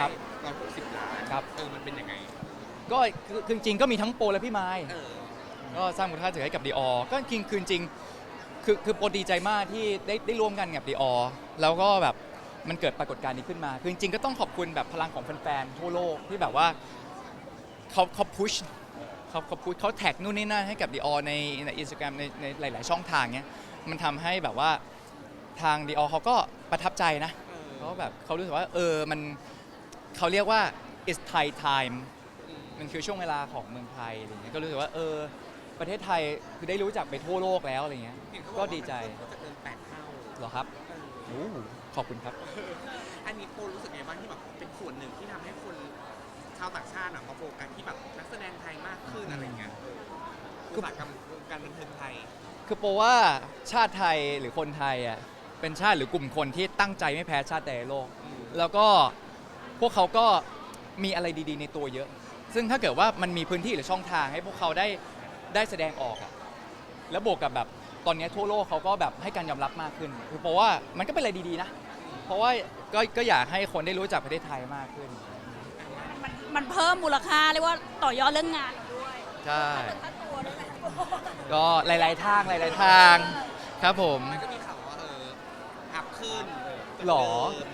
ครับร้อยหกสิบล้านครับ เออมันเป็นยังไง ก็คือคือจริงๆก็มีทั้งโปรและพี่ไม้เออ ก็สร้างมูลค่าถือให้กับดีออก็จริงคือจริงคือคือโปรดีใจมากที่ได้ได้ร่วมกันกับดีออแล้วก็แบบมันเกิดปรากฏการณ์นี้ขึ้นมา คือจริงๆก็ต้องขอบคุณแบบพลังของแฟนๆทั่วโลกที่แบบว่าเขาเขาพุชเขาเขาพุชเขาแท็กนู่นนี่นั่นให้กับดีออในในอินสตาแกรมในในหลาย ๆ ช่องทางเนี้ยมันทำให้แบบว่าทางดีออเขาก็ประทับใจนะเออเขาแบบเขารู้สึกว่าเออมัน เขาเรียกว่า it's Thai time อืมมันคือช่วงเวลาของเมืองไทยอะไรเงี้ยก็รู้สึกว่าเออ ประเทศไทยคือได้รู้จักไปทั่วโลกแล้วอะไรเงี้ยเห็นเขาบก็อว่าดีใจมันจะเกินแปดเท่าเหรอครับเออโอ้ขอบคุณครับ อันนี้โปรรู้สึกไงบ้างที่แบบเป็นส่วนหนึ่งที่ทำให้คนชาวต่างชาติอะมาโฟกัสที่แบบนักแสดงไทยมากขึ้นอะไรเงี้ยเอออุตสาหกรรมวงการบันเทิงไทย คือโปรว่าชาติไทยหรือคนไทยอะเป็นชาติหรือกลุ่มคนที่ตั้งใจไม่แพ้ชาติใดในโลกอืมแล้วก็ พวกเขาก็มีอะไรดีๆ ในตัวเยอะ ซึ่งถ้าเกิดว่ามันมีพื้นที่หรือช่องทางให้พวกเขาได้ได้แสดงออกอะแล้วบวกกับแบบตอนนี้ทั่วโลกเขาก็แบบให้การยอมรับมากขึ้นคือเพราะว่ามันก็เป็นอะไรดีๆนะ เพราะว่าก็ก็อยากให้คนได้รู้จักประเทศไทยมากขึ้น มันมันเพิ่มมูลค่าเรียกว่าต่อยอดเรื่องงานด้วยใช่ เป็นค่าตัวด้วยไหมก็หลาย ๆ ทางหลาย ๆ ทาง ครับผม มันก็มีข่าวว่าเอออัพขึ้นหรอเดิม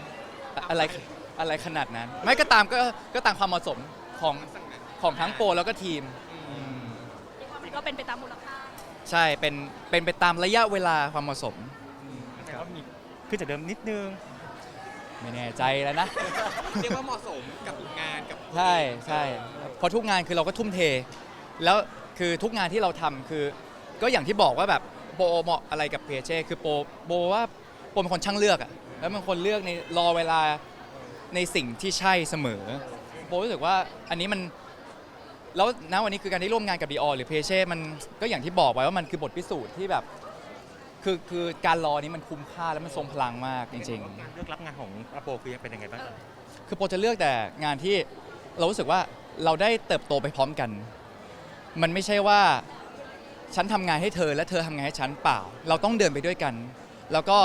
อะไร อะไรขนาดนั้น ไม่ก็ตามก็ก็ตามความเหมาะสมของลักษณะของทั้งโปรแล้วก็ทีมอืมมันก็เป็นไปตามมูลค่าใช่เป็นเป็นไปตามระยะเวลาความเหมาะสม แต่ก็มีขึ้นจากเดิมนิดนึง ไม่แน่ใจแล้วนะ เรียกว่าเหมาะสมกับงานกับใช่ใช่เพราะทุกงานคือเราก็ทุ่มเท แล้วคือทุกงานที่เราทำคือ ก็อย่างที่บอกว่าแบบโปรเหมาะอะไรกับเพเช่คือโปรโบว่าโปรเป็นคนช่างเลือกอะแล้วเป็นคนเลือกในรอเวลา ในสิ่งที่ใช่เสมอโบรู้สึกว่าอันนี้มันแล้วณวันนี้คือการที่ร่วมงานกับดีออหรือเพเช่มันก็อย่างที่บอกไว้ว่ามันคือบทพิสูจน์ที่แบบ คือคือการรอนี้มันคุ้มค่าและมันทรงพลังมากจริงๆการเลือกรับงานของอาโปคือเป็นยังไงบ้างครับคือโปรจะเลือกแต่งานที่เรารู้สึกว่าเราได้เติบโตไปพร้อมกัน มันไม่ใช่ว่าฉันทำงานให้เธอและเธอทำงานให้ฉันเปล่า เราต้องเดินไปด้วยกัน แล้วก็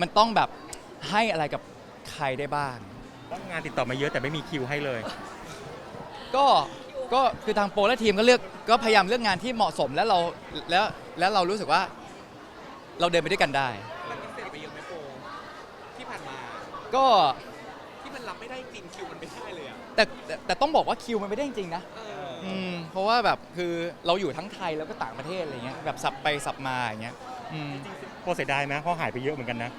มันต้องแบบให้อะไรกับใครได้บ้าง ว่างานติดต่อมาเยอะแต่ไม่มีคิวให้เลย ก็ก็คือทางโปรและทีมก็เลือกก็พยายามเลือกงานที่เหมาะสมแล้วเราแล้วแล้วเรารู้สึกว่า เราเดินไปด้วยกันได้รับพิเศษไปเยอะไหมโปรที่ผ่านมา ก็ที่มันรับไม่ได้จริงคิวมันไม่ได้เลยอะแต่แต่แต่ต้องบอกว่าคิวมันไม่ได้จริงๆนะเอออืมเพราะว่าแบบคือเราอยู่ทั้งไทยแล้วก็ต่างประเทศอะไรเงี้ยแบบสับไปสับมาอย่างเงี้ยอืมโปรเสียดายไหมเพราะหายไปเยอะเหมือนกันนะ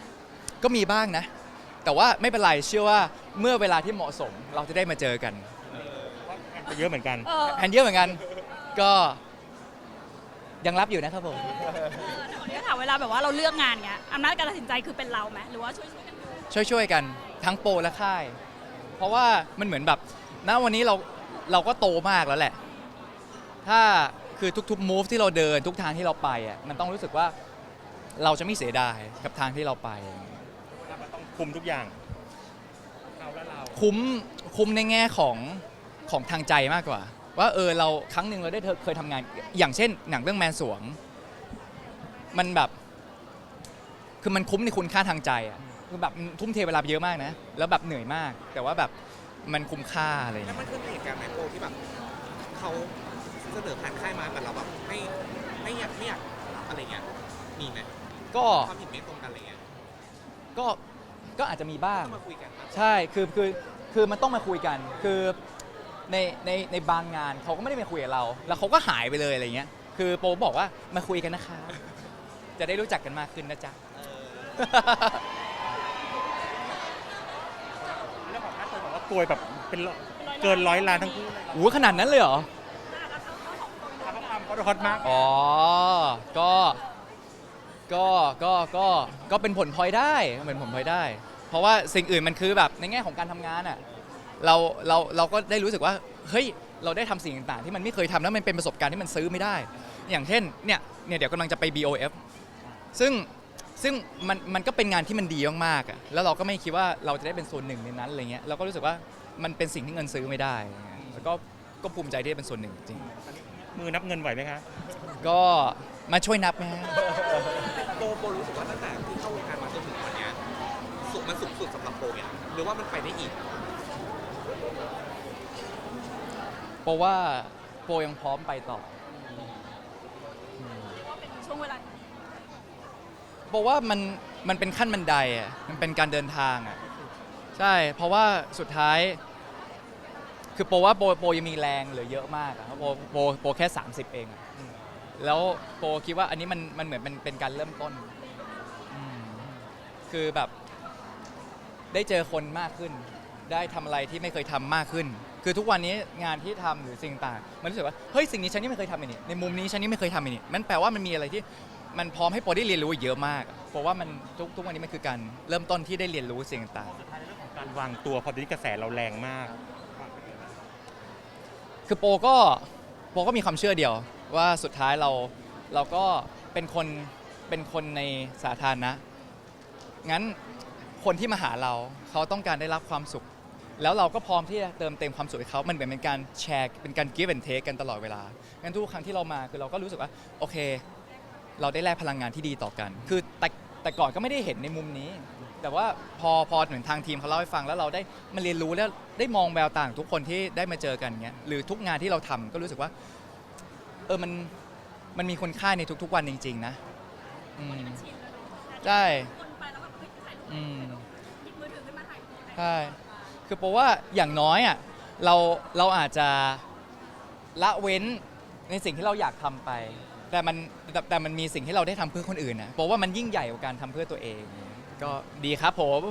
ก็มีบ้างนะ แต่ว่าไม่เป็นไรเชื่อว่าเมื่อเวลาที่เหมาะสมเราจะได้มาเจอกันไปเยอะเหมือนกัน เออแผนเยอะเหมือนกัน ก็ยังรับอยู่นะครับผมวันนี้ก็ถามเวลาแบบว่าเราเลือกงานเงี้ยอำนาจการตัดสินใจคือเป็นเราไหมหรือว่าช่วยช่วยๆกันดูช่วยๆกันทั้งโปรและค่าย เพราะว่ามันเหมือนแบบณวันนี้เราเราก็โตมากแล้วแหละ ถ้าคือทุกๆ move ที่เราเดินทุกทางที่เราไปอะมันต้องรู้สึกว่าเราจะไม่เสียดายกับทางที่เราไปเราก็ต้อง คุมทุกอย่างเราและเราคุ้มคุ้มในแง่ของของทางใจมากกว่า ว่าเออเราครั้งหนึ่งเราได้เธอเคยทำงาน อย่างเช่น หนังเรื่องแมนสวง มันแบบ คือมันคุ้มในคุณค่าทางใจอะคือแบบมันทุ่มเทเวลาไปเยอะมากนะ แล้วแบบเหนื่อยมาก แต่ว่าแบบมันคุ้มค่าอะไรอย่างแล้วเงี้ย มันเคยมีเหตุการณ์ไหมโปรที่แบบเขาเสนอผ่านค่ายมาแต่เราแบบไม่ไม่อยากไม่อยากรับอะไรเงี้ยมีไหมก็ ความเห็นไม่ตรงกันอะไรเงี้ยก็ ก็อาจจะมีบ้าง ต้องมาคุยกันปะใช่ คือ คือ คือ มันต้องมาคุยกัน คือ ใน ใน ในบางงานเขาก็ไม่ได้มาคุยกับเรา แล้วเขาก็หายไปเลยอะไรเงี้ย คือโปบอกว่ามาคุยกันนะคะ จะได้รู้จักกันมากขึ้นนะจ๊ะ เออเรื่องของค่าตัวบอกว่าโกยแบบเป็นร้อยเกินร้อยล้านทั้งคู่เลยโอ้โหขนาดนั้นเลยเหรอเขาทำเขาฮอตมากอ๋อ ก็ ก็ ก็ ก็ ก็เป็นผลพลอยได้ เป็นผลพลอยได้ เพราะว่าสิ่งอื่นมันคือแบบในแง่ของการทำงานอะเราเราเราก็ได้รู้สึกว่าเฮ้ยเราได้ทำสิ่งต่างๆ ที่มันไม่เคยทำแล้วมันเป็นประสบการณ์ที่มันซื้อไม่ได้ อย่างเช่นเนี่ยเนี่ยเดี๋ยวกำลังจะไป BOF ซึ่งซึ่งมันมันก็เป็นงานที่มันดีมากๆอะแล้วเราก็ไม่คิดว่าเราจะได้เป็นส่วนหนึ่งในนั้นอะไรเงี้ยเราก็รู้สึกว่ามันเป็นสิ่งที่เงินซื้อไม่ได้แล้วก็ก็ภูมิใจที่ได้เป็นส่วนหนึ่งจริงมือนับเงินไหวไหมคะ ก็มาช่วยนับไหมฮะ โปรโปรรู้สึกว่าตั้งแต่ที่เข้าวงการ มาจนถึงวันเนี้ยสุดมันสุดสุดสำหรับโปรเนี่ยหรือว่ามันไปได้อีกโเพราะว่าโปรยังพร้อมไปต่อเรียกว่าเป็นช่วงเวลาเพราะว่ามันมันเป็นขั้นบันไดอะมันเป็นการเดินทางอะใช่เพราะว่าสุดท้าย คือโปรว่าโปรโปรยังมีแรงเหลือเยอะมากอะเพราะโปรโปรโปรแค่ 30 เองอะแล้วโปรคิดว่าอันนี้มันมันเหมือนเป็นเป็นการเริ่มต้นอืมคือแบบ ได้เจอคนมากขึ้น ได้ทำอะไรที่ไม่เคยทำมากขึ้น คือทุกวันนี้งานที่ทำหรือสิ่งต่าง มันรู้สึกว่าเฮ้ยสิ่งนี้ฉันยังไม่เคยทำเลยนี่ในมุมนี้ฉันยังไม่เคยทำเลยนี่มันแปลว่ามันมีอะไรที่มันพร้อมให้โปรได้เรียนรู้อีกเยอะมากอะเพราะว่ามันทุกทุกวันนี้มันคือการเริ่มต้นที่ได้เรียนรู้สิ่งต่าง สุดท้ายในเรื่องของการวางตัวพอตอนนี้กระแสเราแรงมาก คือโปรก็โปรก็มีความเชื่อเดียวว่าสุดท้ายเราเราก็เป็นคนเป็นคนในสาธารณะงั้น คนที่มาหาเราเขาต้องการได้รับความสุข แล้วเราก็พร้อมที่จะเติมเต็มความสุขให้เขามันเหมือนเป็นการแชร์เป็นการ give and take กันตลอดเวลางั้นทุกครั้งที่เรามาคือเราก็รู้สึกว่าโอเค เราได้แลกพลังงานที่ดีต่อกัน คือแต่แต่ก่อนก็ไม่ได้เห็นในมุมนี้ แต่ว่าพอพอเหมือนทางทีมเขาเล่าให้ฟังแล้วเราได้มาเรียนรู้แล้วได้มองแววต่างทุกคนที่ได้มาเจอกันเงี้ยหรือทุกงานที่เราทำก็รู้สึกว่า เออมันมันมีคุณค่าในทุกๆวันจริง ๆ นะอืมชินแล้วเนอะใช่ อืมหยิบมือถือขึ้นมาถ่ายรูปใช่คือเพราะว่าอย่างน้อยอะเราเราอาจจะละเว้นในสิ่งที่เราอยากทำไป แต่มันแต่แต่มันมีสิ่งที่เราได้ทำเพื่อคนอื่นนะเพราะว่ามันยิ่งใหญ่กว่าการทำเพื่อตัวเอง ก็ดีครับผม